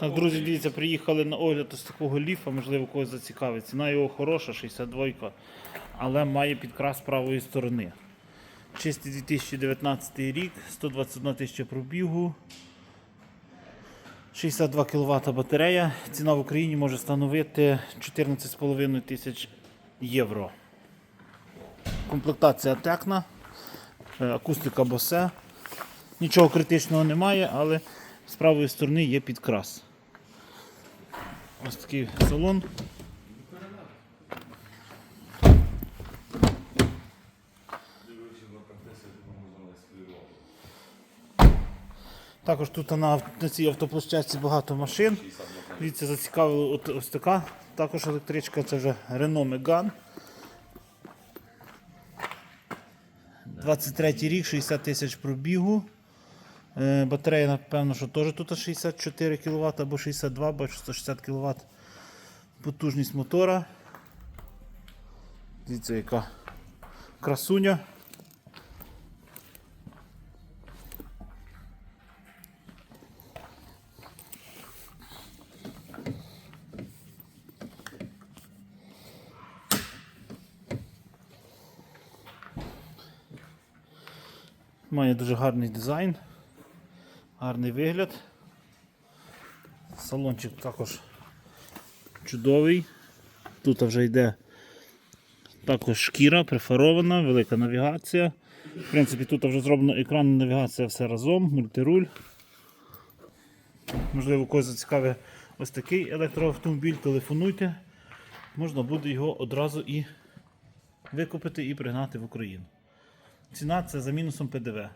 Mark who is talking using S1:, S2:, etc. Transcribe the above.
S1: Так, друзі, дивіться, приїхали на огляд ось такого ліфа, можливо, когось зацікавить. Ціна його хороша, 62, але має підкрас правої сторони. Чистий 2019 рік, 121 тисяча пробігу, 62 кВт батарея. Ціна в Україні може становити 14,5 тисяч євро. Комплектація текна, е, акустика босе. Нічого критичного немає, але з правої сторони є підкрас. Ось такий салон. Також тут на, на цій автоплощадці багато машин. Дивіться, зацікавила ось така. Також електричка, це вже Renault Megane. 23 рік, 60 тисяч пробігу. Е, Батарея, напевно, що теж тут 64 кВт або 62, бачу 160 кВт. Потужність мотора. Дивіться, яка красуня. Має дуже гарний дизайн, гарний вигляд. Салончик також чудовий. Тут вже йде також шкіра префарована, велика навігація. В принципі, тут вже зроблена екранна навігація все разом, мультируль. Можливо, когось зацікавить ось такий електроавтомобіль, телефонуйте. Можна буде його одразу і викупити і пригнати в Україну. Ціна це за мінусом ПДВ.